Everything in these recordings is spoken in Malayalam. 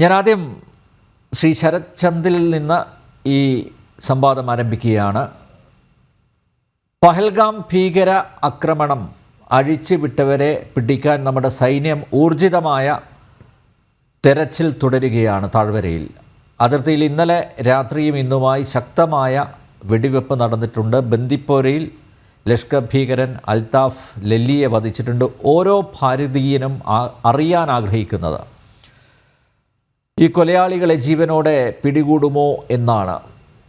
ഞാൻ ആദ്യം ശ്രീ ശരത് ചന്ദിൽ നിന്ന് ഈ സംവാദം ആരംഭിക്കുകയാണ്. പഹൽഗാം ഭീകര ആക്രമണം അഴിച്ചുവിട്ടവരെ പിടിക്കാൻ നമ്മുടെ സൈന്യം ഊർജിതമായ തെരച്ചിൽ തുടരുകയാണ് താഴ്വരയിൽ. അതിർത്തിയിൽ ഇന്നലെ രാത്രിയും ഇന്നുമായി ശക്തമായ വെടിവെപ്പ് നടന്നിട്ടുണ്ട്. ബന്ദിപ്പോരയിൽ ലഷ്കർ ഭീകരൻ അൽതാഫ് ലല്ലിയെ വധിച്ചിട്ടുണ്ട്. ഓരോ ഭാരതീയനും അറിയാൻ ആഗ്രഹിക്കുന്നത്. ഈ കൊലയാളികളെ ജീവനോടെ പിടികൂടുമോ എന്നാണ്.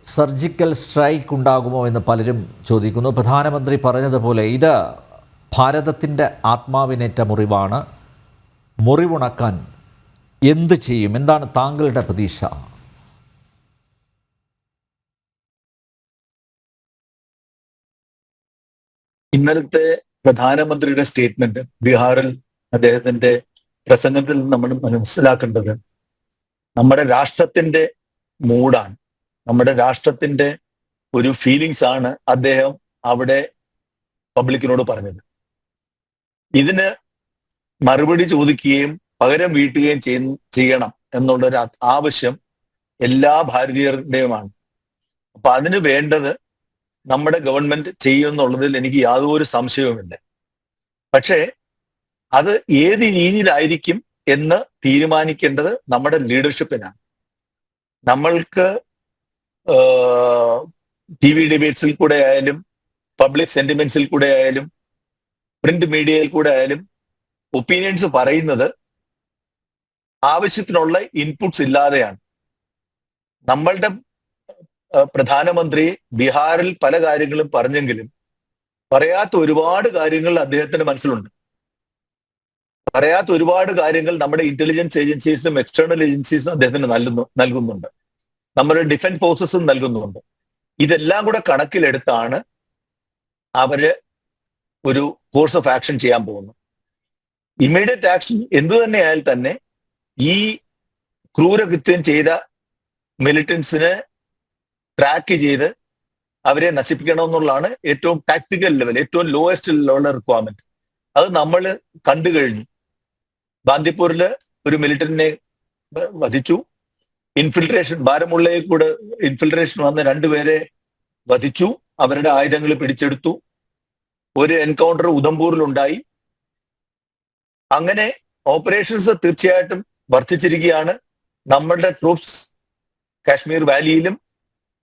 സർജിക്കൽ സ്ട്രൈക്ക് ഉണ്ടാകുമോ എന്ന് പലരും ചോദിക്കുന്നു. പ്രധാനമന്ത്രി പറഞ്ഞതുപോലെ ഇത് ഭാരതത്തിന്റെ ആത്മാവിനേറ്റ മുറിവാണ്. മുറിവുണക്കാൻ എന്ത് ചെയ്യും? എന്താണ് താങ്കളുടെ പ്രതീക്ഷ? ഇന്നലത്തെ പ്രധാനമന്ത്രിയുടെ സ്റ്റേറ്റ്മെന്റ് ബീഹാറിൽ അദ്ദേഹത്തിന്റെ പ്രസംഗത്തിൽ നമ്മൾ മനസ്സിലാക്കേണ്ടത് നമ്മുടെ രാഷ്ട്രത്തിന്റെ മൂഡാണ്. നമ്മുടെ രാഷ്ട്രത്തിന്റെ ഒരു ഫീലിങ്സ് ആണ് അദ്ദേഹം അവിടെ പബ്ലിക്കിനോട് പറഞ്ഞത്. ഇതിന് മറുപടി ചോദിക്കുകയും പകരം വീട്ടുകയും ചെയ്യ- ചെയ്യണം എന്നുള്ളൊരു ഒരു ആവശ്യം എല്ലാ ഭാരതീയരുടെയുമാണ്. അപ്പൊ അതിന് വേണ്ടത് നമ്മുടെ ഗവൺമെന്റ് ചെയ്യുമെന്നുള്ളതിൽ എനിക്ക് യാതൊരു സംശയവുമില്ല. പക്ഷേ അത് ഏത് രീതിയിലായിരിക്കും എന്ന് തീരുമാനിക്കേണ്ടത് നമ്മുടെ ലീഡർഷിപ്പിനാണ് നമ്മൾക്ക് ടി വി ഡിബേറ്റ്സിൽ കൂടെ ആയാലും പബ്ലിക് സെന്റിമെന്റ്സിൽ കൂടെ ആയാലും പ്രിന്റ് മീഡിയയിൽ കൂടെ ആയാലും ഒപ്പീനിയൻസ് പറയുന്നത് ആവശ്യത്തിനുള്ള ഇൻപുട്സ് ഇല്ലാതെയാണ്. നമ്മളുടെ പ്രധാനമന്ത്രി ബീഹാറിൽ പല കാര്യങ്ങളും പറഞ്ഞെങ്കിലും പറയാത്ത ഒരുപാട് കാര്യങ്ങൾ അദ്ദേഹത്തിന്റെ മനസ്സിലുണ്ട്. പറയാത്ത ഒരുപാട് കാര്യങ്ങൾ നമ്മുടെ ഇന്റലിജൻസ് ഏജൻസീസും എക്സ്റ്റേണൽ ഏജൻസീസും അദ്ദേഹത്തിന് നൽകുന്നു നൽകുന്നുണ്ട്. നമ്മുടെ ഡിഫൻസ് ഫോഴ്സസും നൽകുന്നുണ്ട്. ഇതെല്ലാം കൂടെ കണക്കിലെടുത്താണ് അവർ ഒരു കോഴ്സ് ഓഫ് ആക്ഷൻ ചെയ്യാൻ പോകുന്നത്. ഇമ്മീഡിയറ്റ് ആക്ഷൻ എന്തു തന്നെയായാൽ തന്നെ ഈ ക്രൂരകൃത്യം ചെയ്ത മിലിറ്റൻസിനെ ട്രാക്ക് ചെയ്ത് അവരെ നശിപ്പിക്കണമെന്നുള്ളതാണ് ഏറ്റവും ടാക്ടിക്കൽ ലെവൽ ഏറ്റവും ലോവസ്റ്റ് ലെവലുള്ള റിക്വയർമെന്റ് അത് നമ്മൾ കണ്ടു കഴിഞ്ഞു ബാന്ദിപ്പൂരിൽ ഒരു മിലിറ്ററിനെ വധിച്ചു. ഇൻഫിൽട്രേഷൻ ബാരമുള്ളയിൽ കൂടെ ഇൻഫിൽട്രേഷൻ വന്ന രണ്ടുപേരെ വധിച്ചു. അവരുടെ ആയുധങ്ങൾ പിടിച്ചെടുത്തു. ഒരു എൻകൗണ്ടർ ഉദംപൂരിലുണ്ടായി. അങ്ങനെ ഓപ്പറേഷൻസ് തീർച്ചയായിട്ടും വർദ്ധിച്ചിരിക്കുകയാണ്. നമ്മളുടെ ട്രൂപ്സ് കാശ്മീർ വാലിയിലും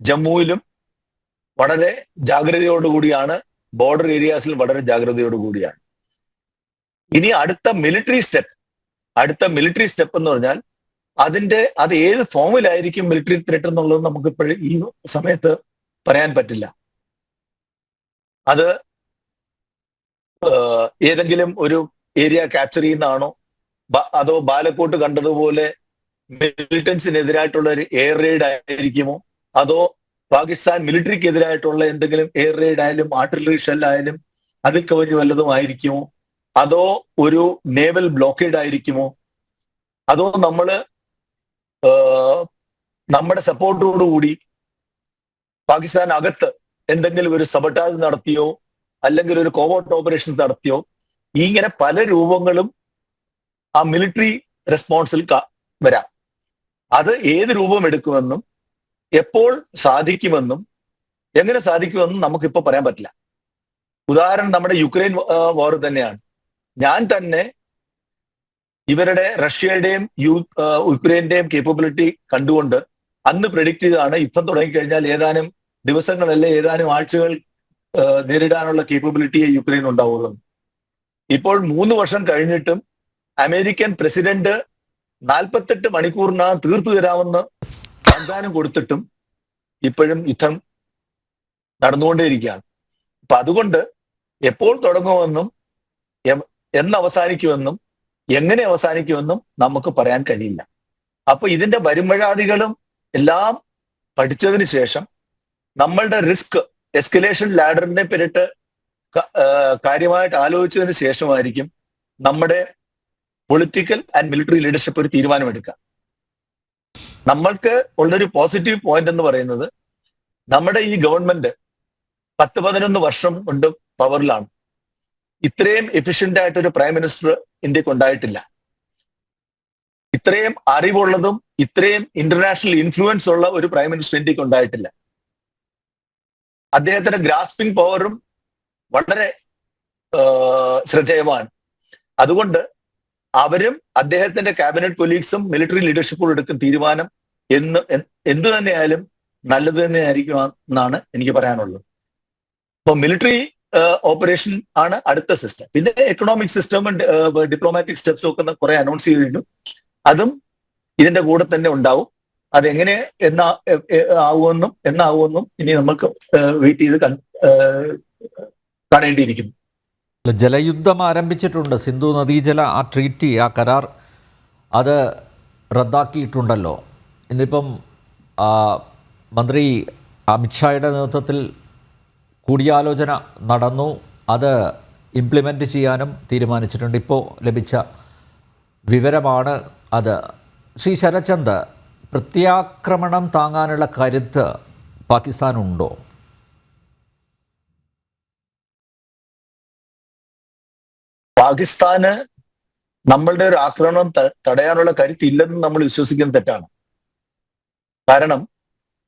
ജമ്മുവിലും വളരെ ജാഗ്രതയോടുകൂടിയാണ്. ബോർഡർ ഏരിയാസിൽ വളരെ ജാഗ്രതയോടുകൂടിയാണ്. ഇനി അടുത്ത മിലിറ്ററി സ്റ്റെപ്പ്. അടുത്ത മിലിറ്ററി സ്റ്റെപ്പ് എന്ന് പറഞ്ഞാൽ അതിന്റെ അത് ഏത് ഫോമിലായിരിക്കും മിലിറ്ററി ത്രെറ്റ് എന്നുള്ളത് നമുക്ക് ഇപ്പോഴും ഈ സമയത്ത് പറയാൻ പറ്റില്ല. അത് ഏതെങ്കിലും ഒരു ഏരിയ ക്യാപ്ചർ ചെയ്യുന്നതാണോ? അതോ ബാലക്കോട്ട് കണ്ടതുപോലെ മിലിറ്റൻസിനെതിരായിട്ടുള്ള ഒരു എയർ റെയ്ഡ് ആയിരിക്കുമോ? അതോ പാകിസ്ഥാൻ മിലിറ്ററിക്ക് എതിരായിട്ടുള്ള എന്തെങ്കിലും എയർ റെയ്ഡ് ആയാലും ആർട്ടിലറി ഷെല്ലായാലും അതിൽ കവിഞ്ഞ് വല്ലതും ആയിരിക്കുമോ? അതോ ഒരു നേവൽ ബ്ലോക്കേഡ് ആയിരിക്കുമോ? അതോ നമ്മൾ നമ്മുടെ സപ്പോർട്ടോടുകൂടി പാകിസ്ഥാൻ അകത്ത് എന്തെങ്കിലും ഒരു സബട്ടാജ് നടത്തിയോ അല്ലെങ്കിൽ ഒരു കോവോട്ട് ഓപ്പറേഷൻ നടത്തിയോ ഇങ്ങനെ പല രൂപങ്ങളും ആ മിലിറ്ററി റെസ്പോൺസിൽ വരാം. അത് ഏത് രൂപം എടുക്കുമെന്നും എപ്പോൾ സാധിക്കുമെന്നും എങ്ങനെ സാധിക്കുമെന്നും നമുക്കിപ്പോ പറയാൻ പറ്റില്ല. ഉദാഹരണം നമ്മുടെ യുക്രൈൻ വാർ തന്നെയാണ്. ഞാൻ തന്നെ ഇവരുടെ റഷ്യയുടെയും യു ഉക്രൈന്റെയും കേപ്പബിലിറ്റി കണ്ടുകൊണ്ട് അന്ന് പ്രഡിക്റ്റ് ചെയ്താണ് യുദ്ധം തുടങ്ങിക്കഴിഞ്ഞാൽ ഏതാനും ദിവസങ്ങളല്ലേ ഏതാനും ആഴ്ചകൾ നേരിടാനുള്ള കേപ്പബിലിറ്റിയെ യുക്രൈൻ ഉണ്ടാവുള്ളൂ. ഇപ്പോൾ മൂന്ന് വർഷം കഴിഞ്ഞിട്ടും അമേരിക്കൻ പ്രസിഡന്റ് നാൽപ്പത്തെട്ട് മണിക്കൂറിനകം തീർത്തു തരാമെന്ന് വാഗ്ദാനം കൊടുത്തിട്ടും ഇപ്പോഴും യുദ്ധം നടന്നുകൊണ്ടേയിരിക്കുകയാണ്. അപ്പൊ അതുകൊണ്ട് എപ്പോൾ തുടങ്ങുമെന്നും എന്ന് അവസാനിക്കുമെന്നും എങ്ങനെ അവസാനിക്കുമെന്നും നമുക്ക് പറയാൻ കഴിയില്ല. അപ്പൊ ഇതിന്റെ വരുമ്പഴാദികളും എല്ലാം പഠിച്ചതിന് ശേഷം നമ്മളുടെ റിസ്ക് എസ്കലേഷൻ ലാഡറിനെ പേരിട്ട് കാര്യമായിട്ട് ആലോചിച്ചതിന് ശേഷമായിരിക്കും നമ്മുടെ പൊളിറ്റിക്കൽ ആൻഡ് മിലിറ്ററി ലീഡർഷിപ്പ് ഒരു തീരുമാനമെടുക്കുക. നമ്മൾക്ക് ഉള്ളൊരു പോസിറ്റീവ് പോയിന്റ് എന്ന് പറയുന്നത് നമ്മുടെ ഈ ഗവൺമെന്റ് പത്ത് പതിനൊന്ന് വർഷം കൊണ്ട് പവറിലാണ് ഇത്രയും എഫിഷ്യന്റ് ആയിട്ട് ഒരു പ്രൈം മിനിസ്റ്റർ ഇന്ത്യയ്ക്ക് ഉണ്ടായിട്ടില്ല. ഇത്രയും അറിവുള്ളതും ഇത്രയും ഇന്റർനാഷണൽ ഇൻഫ്ലുവൻസ് ഉള്ള ഒരു പ്രൈം മിനിസ്റ്റർ ഇന്ത്യയ്ക്ക് ഉണ്ടായിട്ടില്ല. അദ്ദേഹത്തിന്റെ ഗ്രാസ്പിംഗ് പവറും വളരെ ശ്രദ്ധേയമാണ്. അതുകൊണ്ട് അവരും അദ്ദേഹത്തിന്റെ ക്യാബിനറ്റ് കൊലീഗ്സും മിലിറ്ററി ലീഡർഷിപ്പും എടുക്കുന്ന തീരുമാനം എന്ന് എന്തു തന്നെയായാലും നല്ലത് തന്നെ ആയിരിക്കും എന്നാണ് എനിക്ക് പറയാനുള്ളത്. അപ്പൊ മിലിറ്ററി ഓപ്പറേഷൻ ആണ് അടുത്ത സിസ്റ്റം പിന്നെ എക്കണോമിക് സിസ്റ്റം ഡിപ്ലോമാറ്റിക് സ്റ്റെപ്സും ഒക്കെ കുറെ അനൗൺസ് ചെയ്തിരുന്നു അതും ഇതിന്റെ കൂടെ തന്നെ ഉണ്ടാവും. അതെങ്ങനെ എന്നാ ആവുമെന്നും എന്നാവുമെന്നും ഇനി നമുക്ക് വെയിറ്റ് ചെയ്ത് കാണേണ്ടിയിരിക്കുന്നു. ജലയുദ്ധം ആരംഭിച്ചിട്ടുണ്ട്. സിന്ധു നദീജല ആ ട്രീറ്റി ആ കരാർ അത് റദ്ദാക്കിയിട്ടുണ്ടല്ലോ. ഇന്നിപ്പം മന്ത്രി അമിത്ഷായുടെ നേതൃത്വത്തിൽ കൂടിയാലോചന നടന്നു. അത് ഇംപ്ലിമെന്റ് ചെയ്യാനും തീരുമാനിച്ചിട്ടുണ്ട്. ഇപ്പോൾ ലഭിച്ച വിവരമാണ് അത്. ശ്രീ ശരചന്ദ് പ്രത്യാക്രമണം താങ്ങാനുള്ള കരുത്ത് പാകിസ്ഥാനുണ്ടോ? പാകിസ്ഥാന് നമ്മളുടെ ഒരു ആക്രമണം തടയാനുള്ള തടയാനുള്ള കരുത്തില്ലെന്ന് നമ്മൾ വിശ്വസിക്കുന്നത് തെറ്റാണ്. കാരണം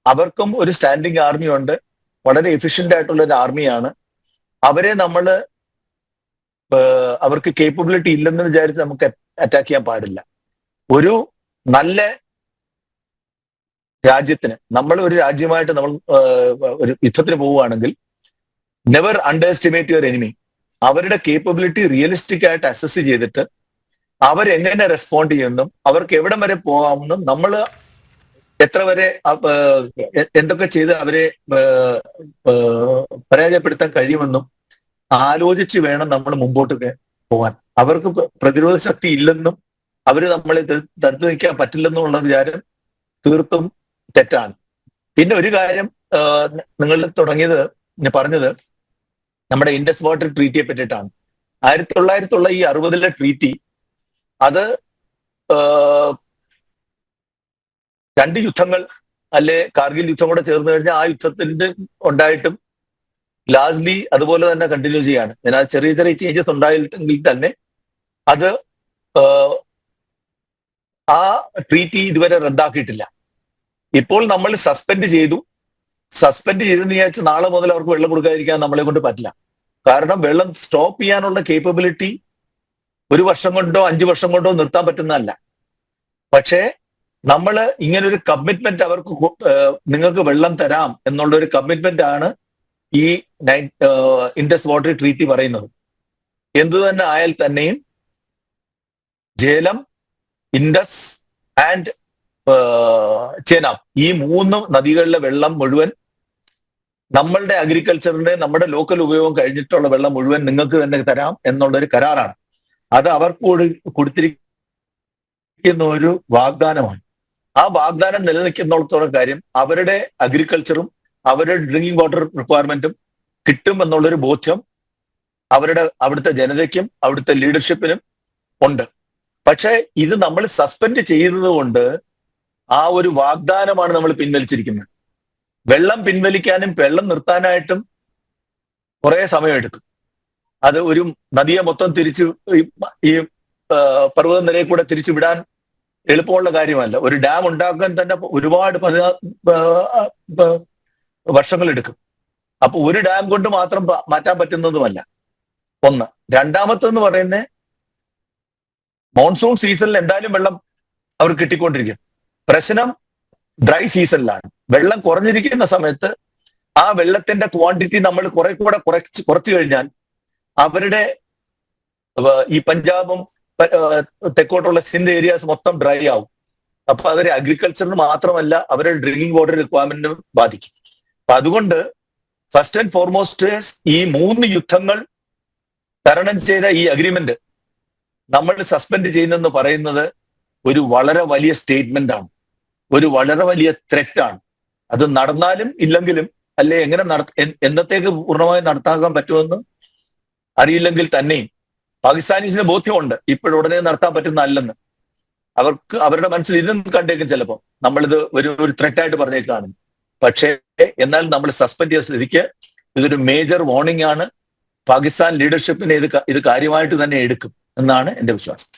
അവർക്കും ഒരു സ്റ്റാൻഡിങ് ആർമി ഉണ്ട്. വളരെ എഫിഷ്യന്റ് ആയിട്ടുള്ള ഒരു ആർമിയാണ് അവരെ നമ്മൾ അവർക്ക് കേപ്പബിലിറ്റി ഇല്ലെന്ന് വിചാരിച്ച് നമുക്ക് അറ്റാക്ക് ചെയ്യാൻ പാടില്ല. ഒരു നല്ല രാജ്യത്തിന് നമ്മൾ ഒരു രാജ്യമായിട്ട് നമ്മൾ ഒരു യുദ്ധത്തിന് പോവുകയാണെങ്കിൽ never underestimate your enemy അവരുടെ കേപ്പബിലിറ്റി റിയലിസ്റ്റിക് ആയിട്ട് അസസ് ചെയ്തിട്ട് അവരെങ്ങനെ റെസ്പോണ്ട് ചെയ്യുമെന്നും അവർക്ക് എവിടം വരെ പോകാമെന്നും നമ്മൾ എത്ര വരെ എന്തൊക്കെ ചെയ്ത് അവരെ പരാജയപ്പെടുത്താൻ കഴിയുമെന്നും ആലോചിച്ച് വേണം നമ്മൾ മുമ്പോട്ട് പോകാൻ അവർക്ക് പ്രതിരോധ ശക്തി ഇല്ലെന്നും അവർ നമ്മളെ തടുത്തു നിൽക്കാൻ പറ്റില്ലെന്നുള്ള വിചാരം തീർത്തും തെറ്റാണ്. പിന്നെ ഒരു കാര്യം നിങ്ങൾ തുടങ്ങിയത് പറഞ്ഞത് നമ്മുടെ ഇൻഡസ് വാട്ടർ ട്രീറ്റിയെ പറ്റിയിട്ടാണ്. ആയിരത്തി തൊള്ളായിരത്തുള്ള ഈ അറുപതിലെ ട്രീറ്റി അത് രണ്ട് യുദ്ധങ്ങൾ അല്ലെ കാർഗിൽ യുദ്ധം കൂടെ ചേർന്ന് കഴിഞ്ഞാൽ ആ യുദ്ധത്തിന്റെ ഉണ്ടായിട്ടും ലാസ്റ്റ്ലി അതുപോലെ തന്നെ കണ്ടിന്യൂ ചെയ്യാണ്. അതിനാൽ ചെറിയ ചെറിയ ചേഞ്ചസ് ഉണ്ടായിട്ടെങ്കിൽ തന്നെ അത് ആ ട്രീറ്റി ഇതുവരെ റദ്ദാക്കിയിട്ടില്ല. ഇപ്പോൾ നമ്മൾ സസ്പെൻഡ് ചെയ്തു. സസ്പെൻഡ് ചെയ്തെന്ന് വിചാരിച്ച് നാളെ മുതൽ അവർക്ക് വെള്ളം കൊടുക്കാതിരിക്കാൻ നമ്മളെ കൊണ്ട് പറ്റില്ല. കാരണം വെള്ളം സ്റ്റോപ്പ് ചെയ്യാനുള്ള കേപ്പബിലിറ്റി ഒരു വർഷം കൊണ്ടോ അഞ്ചു വർഷം കൊണ്ടോ നിർത്താൻ പറ്റുന്നതല്ല. പക്ഷേ നമ്മൾ ഇങ്ങനെ ഒരു കമ്മിറ്റ്മെന്റ് അവർക്ക് നിങ്ങൾക്ക് വെള്ളം തരാം എന്നുള്ള ഒരു കമ്മിറ്റ്മെന്റ് ആണ് ഈ ഇൻഡസ് വാട്ടർ ട്രീറ്റി പറയുന്നത്. എന്തു തന്നെ ആയാൽ തന്നെയും ജേലം ഇൻഡസ് ആൻഡ് ചേനാബ് ഈ മൂന്ന് നദികളിലെ വെള്ളം മുഴുവൻ നമ്മളുടെ അഗ്രികൾച്ചറിന്റെ നമ്മുടെ ലോക്കൽ ഉപയോഗം കഴിഞ്ഞിട്ടുള്ള വെള്ളം മുഴുവൻ നിങ്ങൾക്ക് തന്നെ തരാം എന്നുള്ള ഒരു കരാറാണ്. അത് അവർക്ക് കൊടുത്തിരിക്കുന്ന ഒരു വാഗ്ദാനമാണ്. ആ വാഗ്ദാനം നിലനിൽക്കുന്നിടത്തോളം കാര്യം അവരുടെ അഗ്രികൾച്ചറും അവരുടെ ഡ്രിങ്കിങ് വാട്ടർ റിക്വയർമെന്റും കിട്ടും എന്നുള്ളൊരു ബോധ്യം അവരുടെ അവിടുത്തെ ജനതയ്ക്കും അവിടുത്തെ ലീഡർഷിപ്പിനും ഉണ്ട്. പക്ഷേ ഇത് നമ്മൾ സസ്പെൻഡ് ചെയ്യുന്നത് കൊണ്ട് ആ ഒരു വാഗ്ദാനമാണ് നമ്മൾ പിൻവലിച്ചിരിക്കുന്നത്. വെള്ളം പിൻവലിക്കാനും വെള്ളം നിർത്താനായിട്ടും കുറെ സമയമെടുക്കും. അത് ഒരു നദിയെ മൊത്തം തിരിച്ചു ഈ- പർവത നിരയിൽ കൂടെ തിരിച്ചു വിടാൻ എളുപ്പമുള്ള കാര്യമല്ല. ഒരു ഡാം ഉണ്ടാക്കാൻ തന്നെ ഒരുപാട് വർഷങ്ങൾ എടുക്കും. അപ്പൊ ഒരു ഡാം കൊണ്ട് മാത്രം മാറ്റാൻ പറ്റുന്നതുമല്ല. ഒന്ന്. രണ്ടാമത്തെന്ന് പറയുന്നത് മോൺസൂൺ സീസണിൽ എന്തായാലും വെള്ളം അവർ കിട്ടിക്കൊണ്ടിരിക്കും. പ്രശ്നം ഡ്രൈ സീസണിലാണ് വെള്ളം കുറഞ്ഞിരിക്കുന്ന സമയത്ത് ആ വെള്ളത്തിന്റെ ക്വാണ്ടിറ്റി നമ്മൾ കുറെ കൂടെ കുറച്ച് കുറച്ചു കഴിഞ്ഞാൽ അവരുടെ ഈ പഞ്ചാബും തെക്കോട്ടുള്ള സിന്ധ് ഏരിയാസ് മൊത്തം ഡ്രൈ ആവും. അപ്പൊ അവരെ അഗ്രികൾച്ചറിന് മാത്രമല്ല അവരുടെ ഡ്രിങ്കിങ് വാട്ടർ റിക്വയർമെന്റിനും ബാധിക്കും. അപ്പൊ അതുകൊണ്ട് ഫസ്റ്റ് ആൻഡ് ഫോർമോസ്റ്റ് ഈ മൂന്ന് യുദ്ധങ്ങൾ തരണം ചെയ്ത ഈ അഗ്രിമെന്റ് നമ്മൾ സസ്പെൻഡ് ചെയ്യുന്നെന്ന് പറയുന്നത് ഒരു വളരെ വലിയ സ്റ്റേറ്റ്മെന്റ് ആണ്. ഒരു വളരെ വലിയ ത്രെറ്റ് ആണ്. അത് നടന്നാലും ഇല്ലെങ്കിലും അല്ലെ എങ്ങനെ നട എന്നത്തേക്ക് പൂർണമായും നടത്താക്കാൻ പറ്റുമെന്ന് അറിയില്ലെങ്കിൽ തന്നെയും പാകിസ്ഥാനീസിന് ബോധ്യമുണ്ട്. ഇപ്പോഴുടനെ നടത്താൻ പറ്റുന്നതല്ലെന്ന്. അവർക്ക് അവരുടെ മനസ്സിൽ ഇതും കണ്ടേക്കും ചിലപ്പോൾ നമ്മളിത് ഒരു ഒരു ത്രെറ്റായിട്ട് പറഞ്ഞേക്കാണ്. പക്ഷേ എന്നാൽ നമ്മൾ സസ്പെൻഡ് ചെയ്ത സ്ഥിതിക്ക് ഇതൊരു മേജർ വാർണിംഗ് ആണ്. പാകിസ്ഥാൻ ലീഡർഷിപ്പിനെ ഇത് ഇത് കാര്യമായിട്ട് തന്നെ എടുക്കും എന്നാണ് എന്റെ വിശ്വാസം.